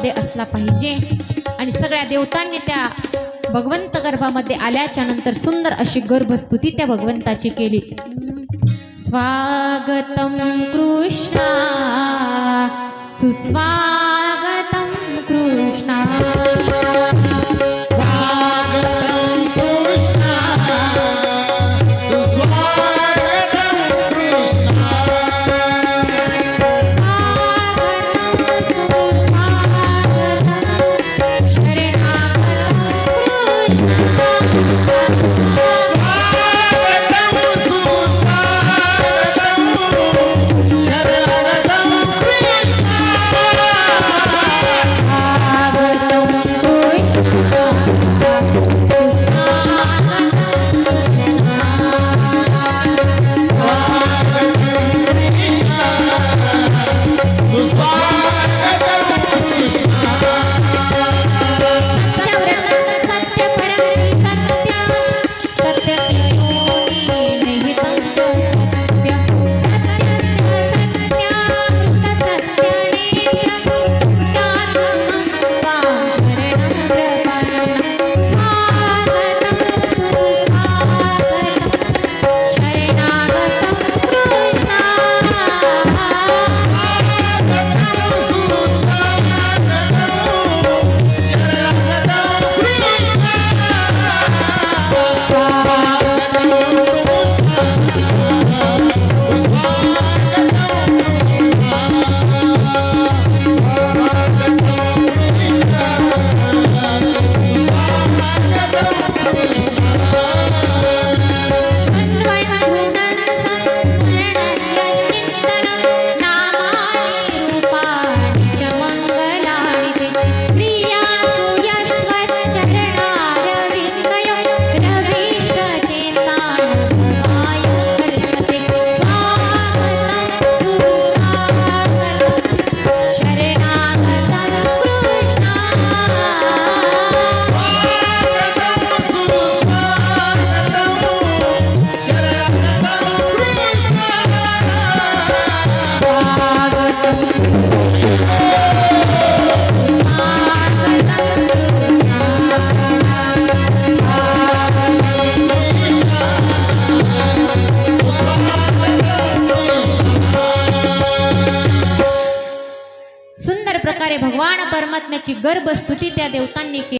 गर्भामध्ये असला पाहिजे. आणि सगळ्या देवतांनी त्या भगवंत गर्भामध्ये आल्याच्यानंतर सुंदर अशी गर्भस्तुती त्या भगवंताची केली. स्वागतम कृष्णा सुस्वा प्रकारे भगवान परमात्म्याची गर्भस्तुती त्या देवतांनी केली